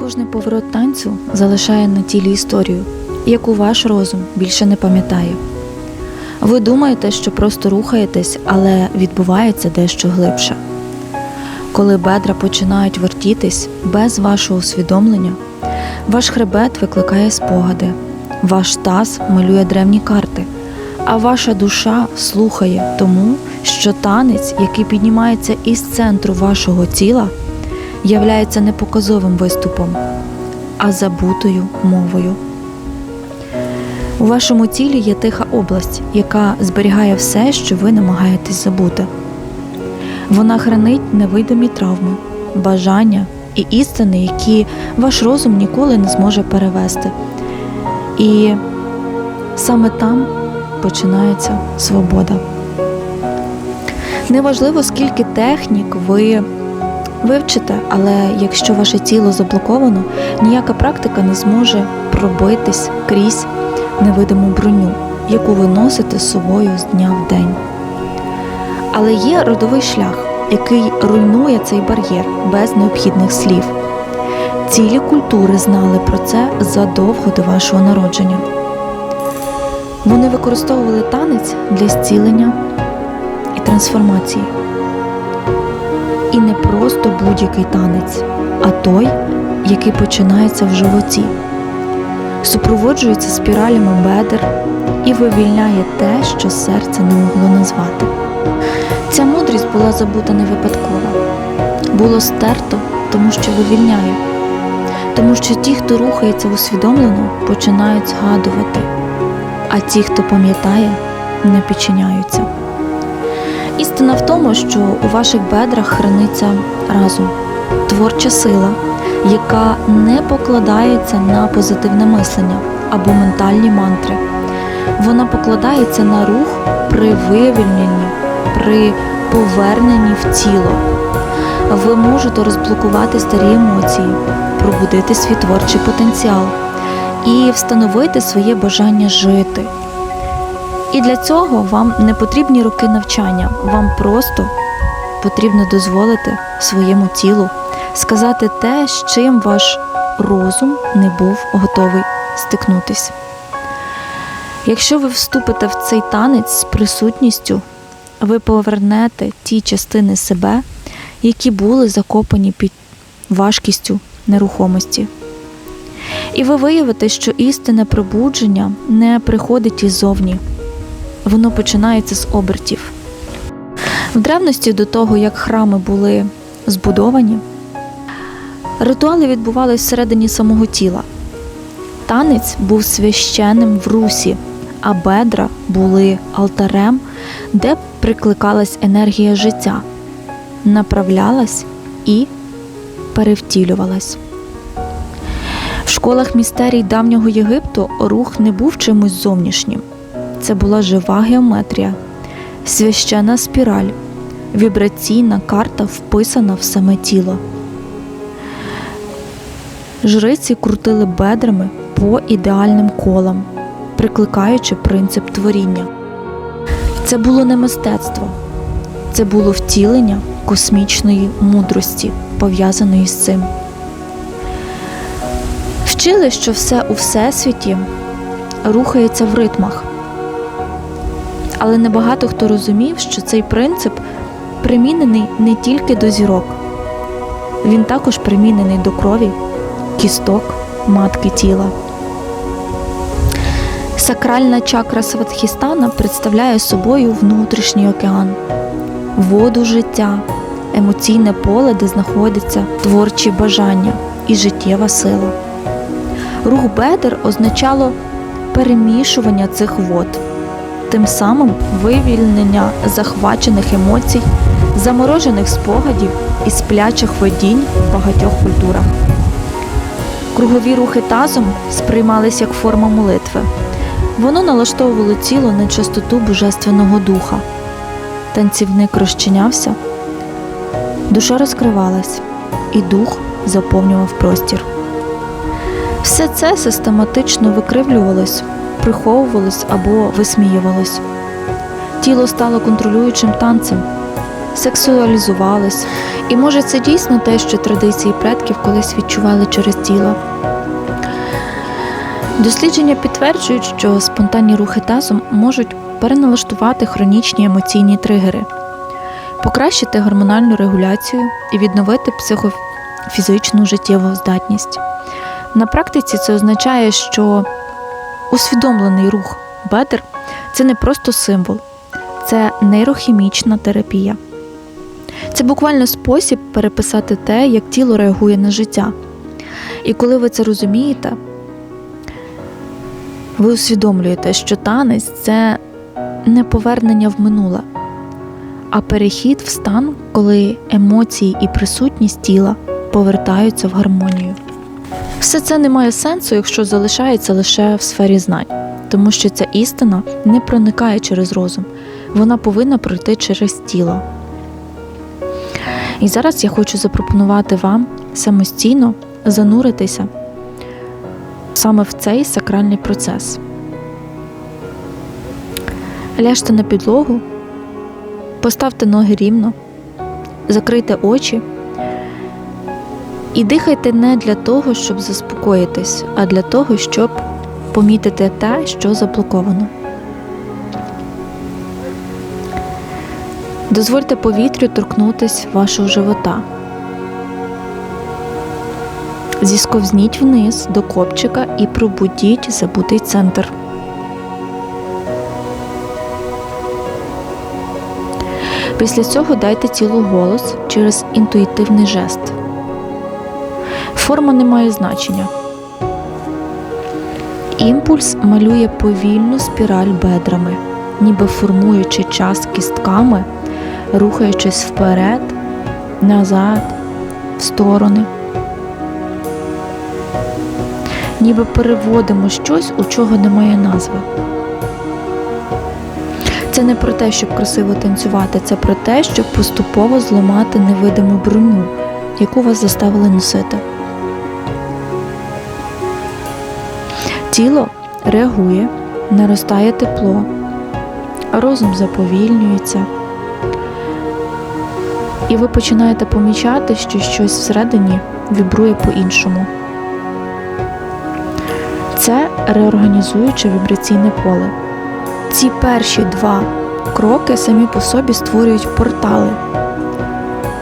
Кожний поворот танцю залишає на тілі історію, яку ваш розум більше не пам'ятає. Ви думаєте, що просто рухаєтесь, але відбувається дещо глибше. Коли бедра починають вертітись без вашого усвідомлення, ваш хребет викликає спогади, ваш таз малює древні карти, а ваша душа слухає тому, що танець, який піднімається із центру вашого тіла, являється не показовим виступом, а забутою мовою. У вашому тілі є тиха область, яка зберігає все, що ви намагаєтесь забути. Вона хранить невидимі травми, бажання і істини, які ваш розум ніколи не зможе перевести. І саме там починається свобода. Неважливо, скільки технік ви вивчите, але якщо ваше тіло заблоковано, ніяка практика не зможе пробитись крізь невидиму броню, яку ви носите з собою з дня в день. Але є родовий шлях, який руйнує цей бар'єр без необхідних слів. Цілі культури знали про це задовго до вашого народження. Вони використовували танець для зцілення і трансформації. І не просто будь-який танець, а той, який починається в животі, супроводжується спіралями бедер і вивільняє те, що серце не могло назвати. Ця мудрість була забута не випадково, було стерто, тому що вивільняє, тому що ті, хто рухається усвідомлено, починають згадувати, а ті, хто пам'ятає, не підчиняються. Істина в тому, що у ваших бедрах храниться разум, творча сила, яка не покладається на позитивне мислення або ментальні мантри. Вона покладається на рух при вивільненні, при поверненні в тіло. Ви можете розблокувати старі емоції, пробудити свій творчий потенціал і встановити своє бажання жити. І для цього вам не потрібні роки навчання, вам просто потрібно дозволити своєму тілу сказати те, з чим ваш розум не був готовий стикнутися. Якщо ви вступите в цей танець з присутністю, ви повернете ті частини себе, які були закопані під важкістю нерухомості. І ви виявите, що істинне пробудження не приходить іззовні воно починається з обертів. В древності до того, як храми були збудовані, ритуали відбувалися всередині самого тіла. Танець був священним в русі, а бедра були алтарем, де прикликалась енергія життя, направлялась і перевтілювалась. В школах містерій давнього Єгипту рух не був чимось зовнішнім це була жива геометрія, священа спіраль, вібраційна карта вписана в саме тіло. Жриці крутили бедрами по ідеальним колам, прикликаючи принцип творіння. Це було не мистецтво, це було втілення космічної мудрості, пов'язаної з цим. Вчили, що все у всесвіті рухається в ритмах. Але небагато хто розумів, що цей принцип примінений не тільки до зірок, він також примінений до крові, кісток, матки тіла. Сакральна чакра Сватхістана представляє собою внутрішній океан, воду життя, емоційне поле, де знаходяться творчі бажання і життєва сила. Рух бедер означало перемішування цих вод тим самим вивільнення захвачених емоцій, заморожених спогадів і сплячих видінь в багатьох культурах. Кругові рухи тазом сприймались як форма молитви. Воно налаштовувало тіло на чистоту Божественного духа. Танцівник розчинявся, душа розкривалась, і дух заповнював простір. Все це систематично викривлювалось приховувалось або висміювалось. Тіло стало контролюючим танцем, сексуалізувались. І може це дійсно те, що традиції предків колись відчували через тіло. Дослідження підтверджують, що спонтанні рухи тазом можуть переналаштувати хронічні емоційні тригери, покращити гормональну регуляцію і відновити психофізичну життєву здатність. На практиці це означає, що усвідомлений рух бедер це не просто символ, це нейрохімічна терапія. Це буквально спосіб переписати те, як тіло реагує на життя. І коли ви це розумієте, ви усвідомлюєте, що танець це не повернення в минуле, а перехід в стан, коли емоції і присутність тіла повертаються в гармонію. Все це не має сенсу, якщо залишається лише в сфері знань, тому що ця істина не проникає через розум, вона повинна пройти через тіло. І зараз я хочу запропонувати вам самостійно зануритися саме в цей сакральний процес. Ляжте на підлогу, поставте ноги рівно, закрийте очі і дихайте не для того, щоб заспокоїтись, а для того, щоб помітити те, що заблоковано. Дозвольте повітрю торкнутись вашого живота. Зісковзніть вниз до копчика і пробудіть забутий центр. Після цього дайте тілу голос через інтуїтивний жест. Форма не має значення. Імпульс малює повільну спіраль бедрами, ніби формуючи час кістками, рухаючись вперед, назад, в сторони. Ніби переводимо щось, у чого немає назви. Це не про те, щоб красиво танцювати, це про те, щоб поступово зламати невидиму броню, яку вас заставили носити. Тіло реагує, наростає тепло, розум заповільнюється, і ви починаєте помічати, що щось всередині вібрує по-іншому. Це реорганізуюче вібраційне поле. Ці перші два кроки самі по собі створюють портали,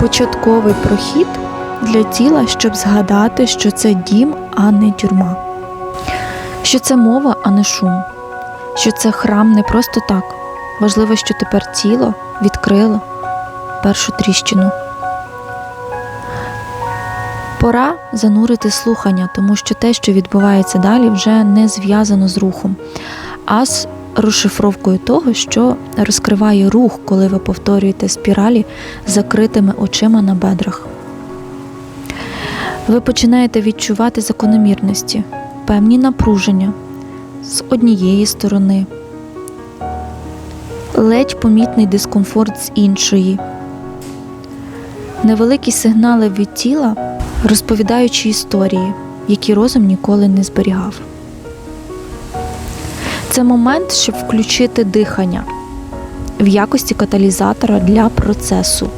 початковий прохід для тіла, щоб згадати, що це дім, а не тюрма, що це мова, а не шум, що це храм не просто так. Важливо, що тепер тіло відкрило першу тріщину. Пора занурити слухання, тому що те, що відбувається далі, вже не зв'язано з рухом, а з розшифровкою того, що розкриває рух, коли ви повторюєте спіралі з закритими очима на бедрах. Ви починаєте відчувати закономірності, певні напруження з однієї сторони, ледь помітний дискомфорт з іншої, невеликі сигнали від тіла, розповідаючи історії, які розум ніколи не зберігав. Це момент, щоб включити дихання в якості каталізатора для процесу.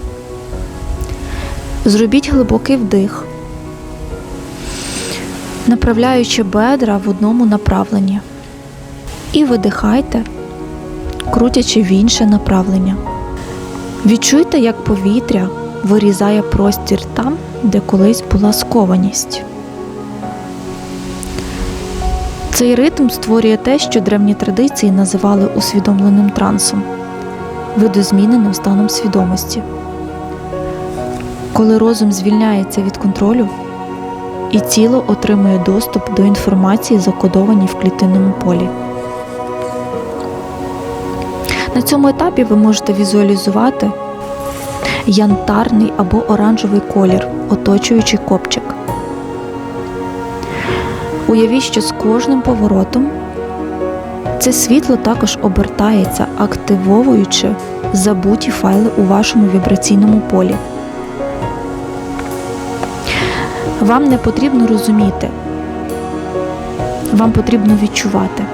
Зробіть глибокий вдих, направляючи бедра в одному направленні. І видихайте, крутячи в інше направлення. Відчуйте, як повітря вирізає простір там, де колись була скованість. Цей ритм створює те, що древні традиції називали усвідомленим трансом, видозміненим станом свідомості. Коли розум звільняється від контролю, і тіло отримує доступ до інформації, закодованій в клітинному полі. На цьому етапі ви можете візуалізувати янтарний або оранжевий колір, оточуючий копчик. Уявіть, що з кожним поворотом це світло також обертається, активовуючи забуті файли у вашому вібраційному полі. Вам не потрібно розуміти, вам потрібно відчувати.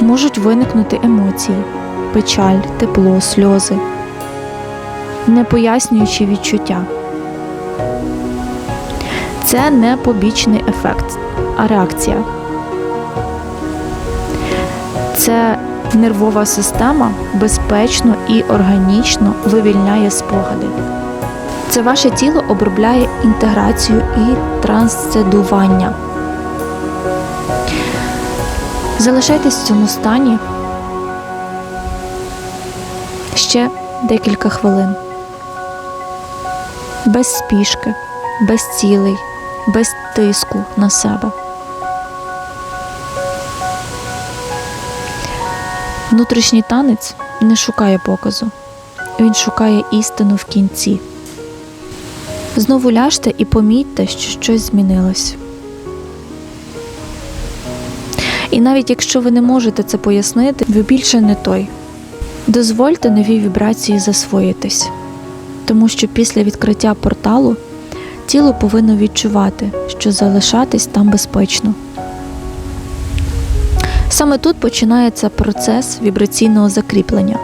Можуть виникнути емоції, печаль, тепло, сльози, не пояснюючи відчуття. Це не побічний ефект, а реакція. Це нервова система безпечно і органічно вивільняє спогади. Це ваше тіло обробляє інтеграцію і трансцедування. Залишайтесь в цьому стані ще декілька хвилин. Без спішки, без цілей, без тиску на себе. Внутрішній танець не шукає показу, він шукає істину в кінці. Знову ляжте і помітьте, що щось змінилось. І навіть якщо ви не можете це пояснити, ви більше не той. Дозвольте новій вібрації засвоїтись, тому що після відкриття порталу тіло повинно відчувати, що залишатись там безпечно. Саме тут починається процес вібраційного закріплення.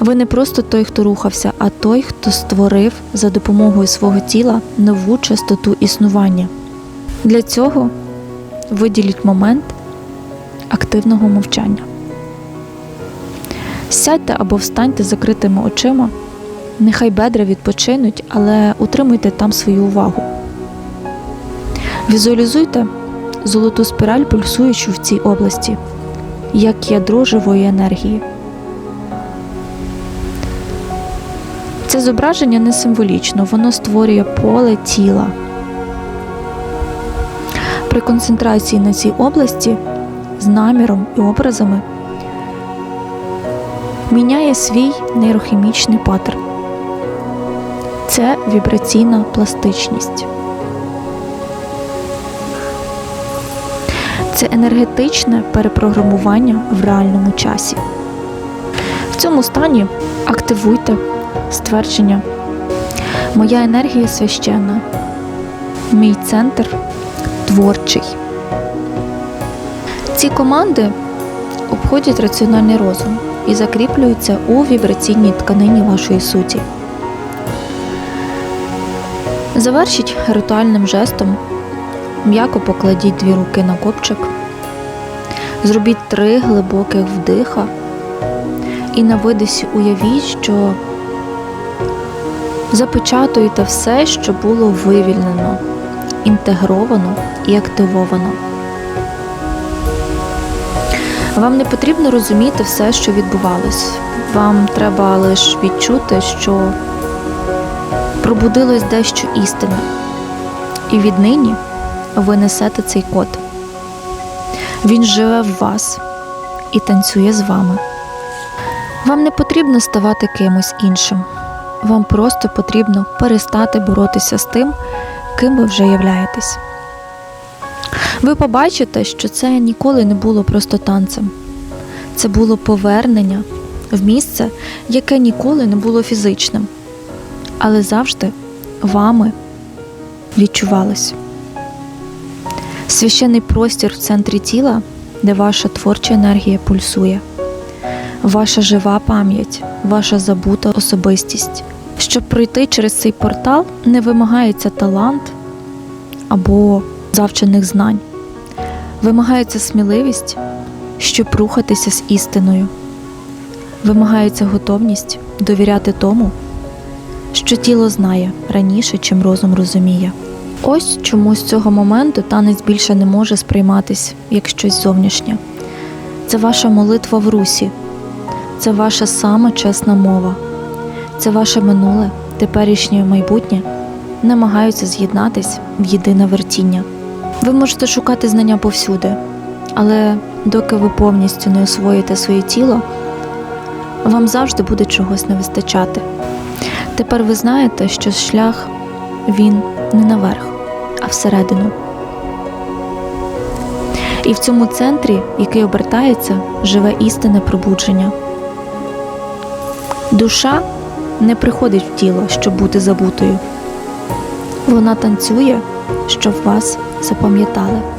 Ви не просто той, хто рухався, а той, хто створив за допомогою свого тіла нову частоту існування. Для цього виділіть момент активного мовчання. Сядьте або встаньте закритими очима. Нехай бедра відпочинуть, але утримуйте там свою увагу. Візуалізуйте золоту спіраль, пульсуючу в цій області, як ядро живої енергії. Це зображення не символічно, воно створює поле тіла. При концентрації на цій області з наміром і образами міняє свій нейрохімічний паттерн. Це вібраційна пластичність. Це енергетичне перепрограмування в реальному часі. В цьому стані активуйте ствердження. Моя енергія священна, мій центр творчий. Ці команди обходять раціональний розум і закріплюються у вібраційній тканині вашої суті. Завершіть ритуальним жестом, м'яко покладіть дві руки на копчик, зробіть три глибоких вдиха. І на видисі уявіть, що запечатуєте все, що було вивільнено, інтегровано і активовано. Вам не потрібно розуміти все, що відбувалось. Вам треба лише відчути, що пробудилось дещо істини. І віднині ви несете цей код. Він живе в вас і танцює з вами. Вам не потрібно ставати кимось іншим. Вам просто потрібно перестати боротися з тим, ким ви вже являєтесь. Ви побачите, що це ніколи не було просто танцем. Це було повернення в місце, яке ніколи не було фізичним, але завжди вами відчувалось. Священний простір в центрі тіла, де ваша творча енергія пульсує, ваша жива пам'ять, ваша забута особистість. Щоб пройти через цей портал, не вимагається талант або завчених знань. Вимагається сміливість, щоб рухатися з істиною. Вимагається готовність довіряти тому, що тіло знає раніше, чим розум розуміє. Ось чому з цього моменту танець більше не може сприйматись як щось зовнішнє. Це ваша молитва в русі, це ваша сама чесна мова, це ваше минуле, теперішнє майбутнє намагаються з'єднатись в єдине вертіння. Ви можете шукати знання повсюди, але доки ви повністю не освоїте своє тіло, вам завжди буде чогось не вистачати. Тепер ви знаєте, що шлях він не наверх, а всередину. І в цьому центрі, який обертається, живе істинне пробудження. Душа не приходить в тіло, щоб бути забутою. Вона танцює, щоб вас запам'ятали.